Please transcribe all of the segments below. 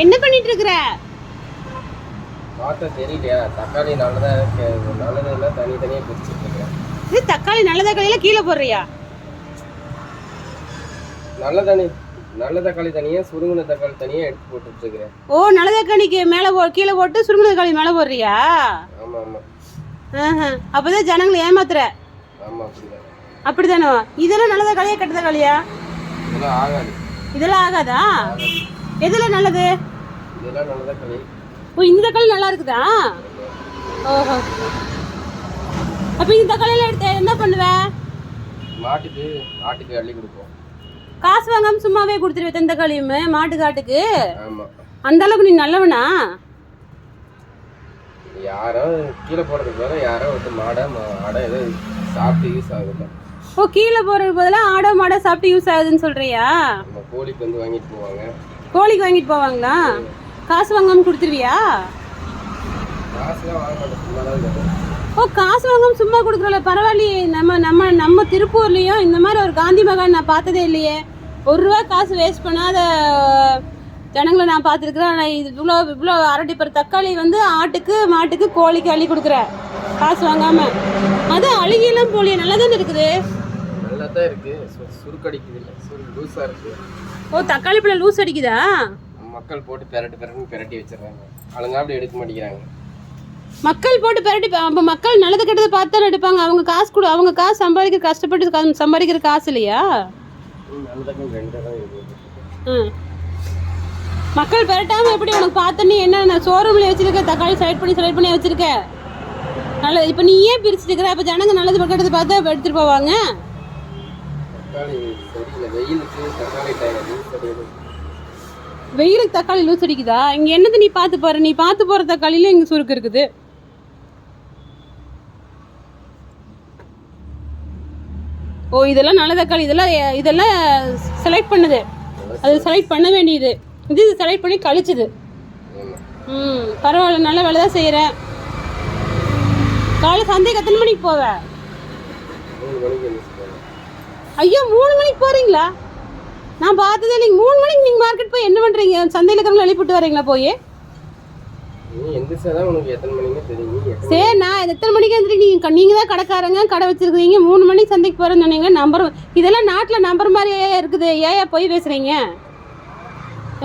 என்ன பண்ணிட்டு இருக்கிற பார்த்தா தெரியலையா? தக்காளி நல்லதா இருக்கு. நல்லதெல்லாம் தனித்தனியாக பிரிச்சுட்டு இருக்கேன் இது தக்காளி நல்ல தக்காளியில கீழே போடுறியா? நல்ல தண்ணி நல்ல தக்காளி தனியாக சுருங்கின தக்காளி தனியாக எடுத்து போட்டுட்டு இருக்கிறேன் ஓ நல்ல தக்காளிக்கு மேலே போ கீழே போட்டு சுருங்குன தக்காளி மேலே போடுறியா? ஆமாம் ஆமாம். அப்பதான் ஜனங்களை ஏமாத்துற. அப்படிதான். இதெல்லாம் நல்ல தக்காளியா கெட்ட தக்காளியா? இதெல்லாம் ஆகாது. இதெல்லாம் ஆகாதா. எதுல நல்லது? ஓ இந்த தக்காளி நல்லா இருக்குதா? ஓஹோ. அப்ப இந்த தக்காளியெல்லாம் எடுத்து என்ன பண்ணுவ? மாட்டுக்கு ஆட்டுக்கு அள்ளி கொடுப்போம். காசு வாங்காம சும்மாவே கொடுத்துருவே தென் தக்காளியுமே மாட்டு காட்டுக்கு? ஆமாம் அந்த அளவுக்கு நீ நல்லவனா? யாரோ கீழே போடுறதுக்கு பதிலா யாரோ வந்து மாடை ஆடை ஏதோ சாப்பிட்டு யூஸ் ஆகுது ஓ கீழே போறது பதிலாக ஆடோ மாடோ சாப்பிட்டு யூஸ் ஆகுதுன்னு சொல்றியா? கோழிக்கு வந்து வாங்கிட்டு போவாங்க. கோழிக்கு வாங்கிட்டு போவாங்களா? காசு வாங்காம கொடுத்துருவியா? ஓ காசு வாங்காம சும்மா கொடுக்குறல பரவாயில்லையே. நம்ம நம்ம நம்ம திருப்பூர்லயும் இந்த மாதிரி ஒரு காந்தி மகான் நான் பார்த்ததே இல்லையே. ஒரு ரூபா காசு வேஸ்ட் பண்ணாத ஜனங்களை நான் பார்த்துருக்குறேன். ஆனால் இது இவ்வளோ இவ்வளோ அரட்டி பர் தக்காளி வந்து ஆட்டுக்கு மாட்டுக்கு கோழிக்கு அள்ளி கொடுக்குற. காசு வாங்காம. அது அழுகியெல்லாம் போலியே நல்லா தானே இருக்குது? நல்லா தான் இருக்கு. சுருக்கடிக்குது இல்லை சுரு லூஸாக இருக்கு. ஓ தக்காளி பழம் லூஸ் அடிக்குதா? மக்கள் போட்டு பெரட்டு பெரட்டு பெரட்டி வச்சிடுறாங்க. அழுங்கா அப்படி எடுக்க மாட்டேங்கிறாங்க. மக்கள் போட்டு பெரட்டி அப்போ மக்கள் நல்லது கெட்டது பார்த்து தானே எடுப்பாங்க. அவங்க காசு கொடு அவங்க காசு சம்பாதிக்கிற கஷ்டப்பட்டு சம்பாதிக்கிற காசு இல்லையா. மக்கள் பெரட்டாம எப்படி உனக்கு பார்த்தோன்னே என்ன ஷோரூம்ல வச்சிருக்க தக்காளி செலக்ட் பண்ணி செலக்ட் பண்ணி வச்சிருக்க? நல்லது இப்போ நீ ஏன் பிரிச்சுட்டு இருக்கிற அப்போ ஜனங்க நல்லது பக்கத்து பார்த்து எடுத்துட்டு போவாங்க. தக்காளி சரியில்லை. வெயிலுக்கு தக்காளி வெயிலுக்கு லூஸ் அடிக்குதா? இங்க என்னது நீ பார்த்து பாரு. நீ பார்த்து போற தக்காளியில இங்க சுருக்கு இருக்குது. ஓ இதெல்லாம் நல்ல தக்காளி. இதெல்லாம் இதெல்லாம் செலக்ட் பண்ணுது. அது செலக்ட் பண்ண வேண்டியது. இது செலக்ட் பண்ணி கழிச்சுது. ம் பரவாயில்ல. நல்ல வேலை தான் செய்கிறேன் காலை சந்தைக்கு எத்தனை மணிக்கு போவ மூணு மணிக்கு மிஸ் பண்ணேன் ஐயோ மூணு மணிக்கு போகிறீங்களா நான் பார்த்ததே இல்லைங்க. மூணு மணிக்கு நீங்கள் மார்க்கெட் போய் என்ன பண்ணுறீங்க சந்தையில் இருக்கிறவங்க எழுப்பிட்டு வரீங்களா போய்? சரி நான் எத்தனை மணிக்கு எழுந்திரிக்க நீங்கள் நீங்கள் தான் கடைக்காரங்க கடை வச்சிருக்கீங்க மூணு மணிக்கு சந்தைக்கு போகிறேன்னு சொன்னீங்க. நம்பர் இதெல்லாம் நாட்டில் நம்பர் மாதிரியே இருக்குது. ஏயா போய் பேசுகிறீங்க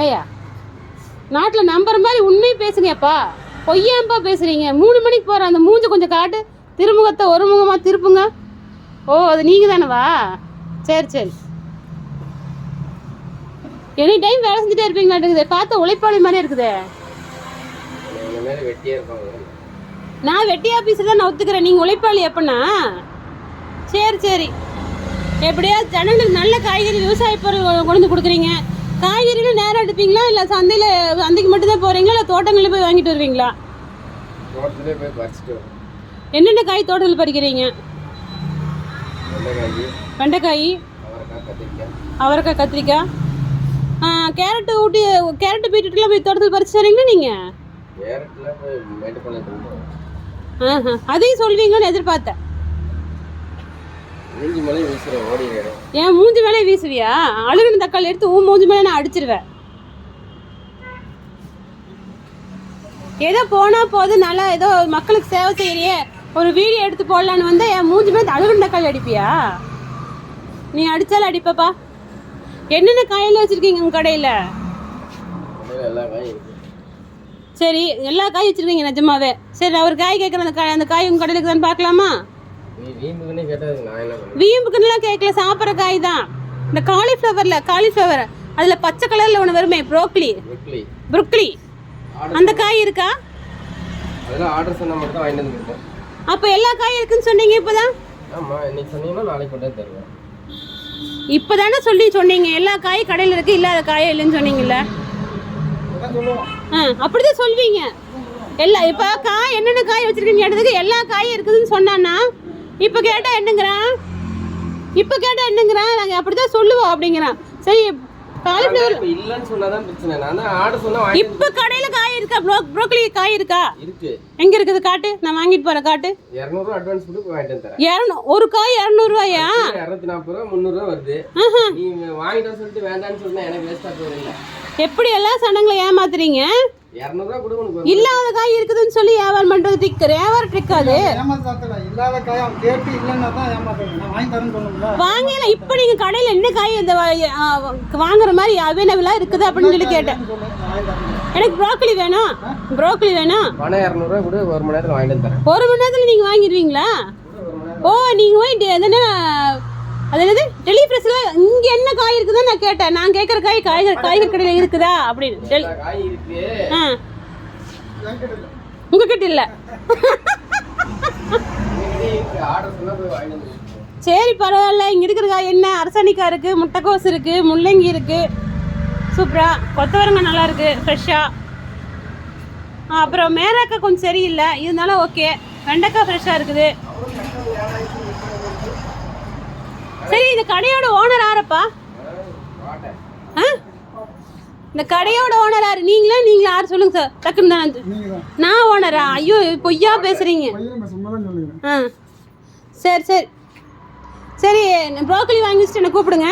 ஏயா நாட்டில் நம்பர் மாதிரி உண்மையை பேசுங்கப்பா. பொய்யாம்பா பேசுகிறீங்க மூணு மணிக்கு போகிற அந்த மூஞ்சி கொஞ்சம் காட்டு. திருமுகத்தை ஒரு முகமாக திருப்புங்க. ஓ அது நீங்கள் தானவா சரி சரி. எனி டைம் வேலை செஞ்சுட்டே இருப்பீங்களாட்டுக்குது பார்த்த உழைப்பாளி மாதிரி இருக்குதே. இருப்பாங்க. நான் வெட்டி ஆஃபீஸில் தான் நான் ஒத்துக்கிறேன். நீங்கள் உழைப்பாளி எப்படின்னா சரி சரி. எப்படியா ஜனங்களுக்கு நல்ல காய்கறி விவசாய பொருள் கொண்டு வந்து கொடுக்குறீங்க. காய்கறிகளும் நேரம் எடுப்பீங்களா? இல்லை சந்தையில் சந்தைக்கு மட்டும்தான் போகிறீங்களா இல்லை தோட்டங்களில் போய் வாங்கிட்டு வருவீங்களா? என்னென்ன காய் தோட்டத்தில் பறிக்கிறீங்க? வெண்டைக்காய் அவரைக்காய் கத்திரிக்காய். கேரட்டு ஊட்டி கேரட்டு பீட்ரூட்லாம் போய் தோட்டத்தில் பறிச்சு வரீங்களா நீங்கள் அதையும் சொல்வீங்கன்னு எதிர்பார்த்தேன். என் மூஞ்சி மேலே வீசுவியா? அழுகுன தக்காளி எடுத்து உன் மூஞ்சி மேலே நான் அடிச்சிருவேன். ஏதோ போனா போது நல்லா ஏதோ மக்களுக்கு சேவை செய்யறியே. ஒரு வீடியோ எடுத்து போடலான்னு வந்தா என் மூஞ்சி மேலே அழுகுன தக்காளி அடிப்பியா? நீ அடிச்சாலும் அடிப்பப்பா. என்னென்ன காயெல்லாம் வச்சிருக்கீங்க உங்க கடையில்? சரி எல்லா காயும் வச்சிருக்கீங்க நிஜமாவே. சரி நான் ஒரு காய் கேட்குறேன் அந்த காய் அந்த காய் உங்க கடையில் இருக்குதான்னு பார்க்கலாமா? வீம்புக்குன்னுலாம் கேட்கல சாப்பிட்ற காய் தான். இந்த காலிஃப்ளவரில் காலிஃப்ளவர் அதில் பச்சை கலரில் ஒன்று வருமே ப்ரோக்லி ப்ருக்லி அந்த காய் இருக்கா? அதெல்லாம் ஆர்டர் சொன்னால் மட்டும் தான் வாங்கிட்டு அப்போ எல்லா காயும் இருக்குன்னு சொன்னீங்க இப்போதான்? ஆமாம் இன்னைக்கு சொன்னீங்கன்னா நாளைக்கு கொண்டு தருவேன். இப்போ தானே சொல்லி சொன்னீங்க எல்லா காயும் கடையில் இருக்கு இல்லாத காயும் இல்லைன்னு சொன்னீங்கல்ல? ஆ அப்படிதான் சொல்வீங்க. எல்லா இப்போ காய் என்னென்ன காய் வச்சிருக்கீங்க கேட்டதுக்கு எல்லா காயும் இருக்குதுன்னு சொன்னான்னா இப்போ கேட்டால் என்னங்கிறான் இப்போ கேட்டால் என்னங்கிறான் நாங்கள் அப்படி தான் சொல்லுவோம் அப்படிங்கிறான் சரி காலிஃப்ளவர் இல்லைன்னு சொன்னாதான் பிரச்சனை. நான் தான் ஆர்டர் சொன்னா வாங்கி இப்ப கடையில காய் இருக்கா? ப்ரோ ப்ரோக்கலி காய் இருக்கா? இருக்கு. எங்க இருக்குது காட்டு? நான் வாங்கிட்டு போறேன் காட்டு. இரநூறுவா அட்வான்ஸ் கொடுத்து வாங்கிட்டு வந்து தரேன். இரநூ ஒரு காய் இரநூறுவாயா? இரநூத்தி நாற்பது ரூபா முந்நூறுவா வருது. ஆஹா. நீ வாங்கிட்டு வர சொல்லிட்டு வேண்டாம்னு சொன்னா எனக்கு வேஸ்டா போயிடல எப்படி எல்லாம் சனங்களை ஏமாத்துறீங்க? இல்லாத காய் இருக்குதுன்னு சொல்லி வியாபாரம் பண்றது ட்ரிக் வியாபாரம் ட்ரிக் அது. வாங்கல இப்ப நீங்க கடையில என்ன காய் இந்த வாங்குற மாதிரி அவைலபிளா இருக்குது அப்படின்னு சொல்லி கேட்டேன். எனக்கு ப்ரோக்கலி வேணும். ப்ரோக்கலி வேணும். பணம் இரநூறுவா கூட ஒரு மணி நேரத்துல வாங்கிட்டு ஒரு மணி நேரத்துல நீங்க வாங்கிடுவீங்களா? ஓ நீங்க போய் டெ- அது என்ன அது என்னது? டெலிஃப்ரெஷ்ல இங்க என்ன காய் நான் கேட்டேன். நான் கேட்குற காய் காய்கறி காய்கறி கடையில இருக்குதா? அப்படின்னு. டெல் ஆ. உங்ககிட்ட இல்ல. சரி பரவாயில்ல. இங்க இருக்கிற காய் என்ன? அரசாணிக்காய் இருக்கு முட்டைக்கோஸ் இருக்கு முள்ளங்கி இருக்கு. சூப்பரா. கொத்தவரங்காய் நல்லா இருக்கு ஃப்ரெஷ்ஷா அப்புறம் மேராக்காய் கொஞ்சம் சரியில்லை. இருந்தாலும் ஓகே. வெண்டைக்காய் ஃப்ரெஷ்ஷாக இருக்குது. சரி இந்த கடையோட ஓனர் யாரப்பா? ஆ? இந்த கடையோட ஓனர் யாரு? நீங்களா? நீங்களா? யார்? சொல்லுங்க சார் டக்குன்னு தான் வந்து. நீங்க தான் நான் ஓனரா ஐயோ பொய்யா பேசுறீங்க. ஆ. சரி சரி. சரி ப்ரோக்கலி வாங்கி வச்சுட்டு என்னை கூப்பிடுங்க.